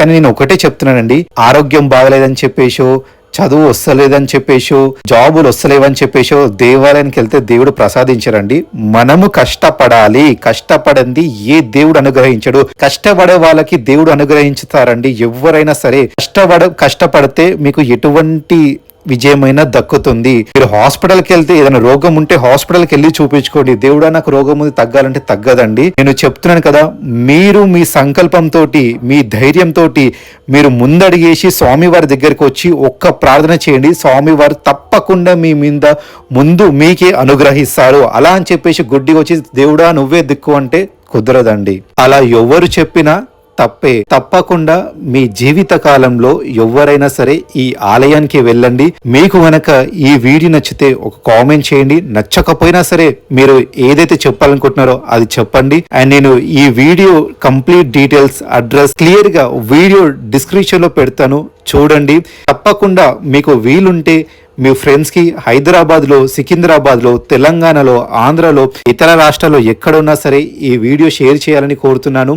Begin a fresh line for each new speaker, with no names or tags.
కానీ నేను ఒకటే చెప్తున్నానండి ఆరోగ్యం బాగలేదని చెప్పేసో చదువు వస్తలేదని చెప్పేసో జాబులు వస్తలేవని చెప్పేసో దేవాలయానికి వెళ్తే దేవుడు ప్రసాదించరండి మనము కష్టపడాలి కష్టపడింది ఏ దేవుడు అనుగ్రహించడు. కష్టపడే వాళ్ళకి దేవుడు అనుగ్రహించుతారండి. ఎవరైనా సరే కష్టపడ కష్టపడితే మీకు ఎటువంటి విజయమైనా దక్కుతుంది. మీరు హాస్పిటల్కి వెళ్తే ఏదైనా రోగం ఉంటే హాస్పిటల్కి వెళ్ళి చూపించుకోండి. దేవుడా నాకు రోగం ఉంది తగ్గాలంటే తగ్గదండి. నేను చెప్తున్నాను కదా మీరు మీ సంకల్పంతో మీ ధైర్యంతో మీరు ముందడిగేసి స్వామివారి దగ్గరికి వచ్చి ఒక్క ప్రార్థన చేయండి. స్వామివారు తప్పకుండా మీ మీద ముందు మీకే అనుగ్రహిస్తారు. అలా అని చెప్పేసి గుడ్డి వచ్చి దేవుడా నువ్వే దిక్కు అంటే కుదరదండి. అలా ఎవరు చెప్పినా తప్పే. తప్పకుండా మీ జీవిత కాలంలో ఎవరైనా సరే ఈ ఆలయానికి వెళ్ళండి. మీకు గనక ఈ వీడియో నచ్చితే ఒక కామెంట్ చేయండి. నచ్చకపోయినా సరే మీరు ఏదైతే చెప్పాలనుకుంటున్నారో అది చెప్పండి. అండ్ నేను ఈ వీడియో కంప్లీట్ డీటెయిల్స్ అడ్రస్ క్లియర్గా వీడియో డిస్క్రిప్షన్లో పెడతాను. చూడండి. తప్పకుండా మీకు వీలుంటే మీ ఫ్రెండ్స్కి హైదరాబాద్లో సికింద్రాబాద్లో తెలంగాణలో ఆంధ్రలో ఇతర రాష్ట్రాల్లో ఎక్కడున్నా సరే ఈ వీడియో షేర్ చేయాలని కోరుతున్నాను.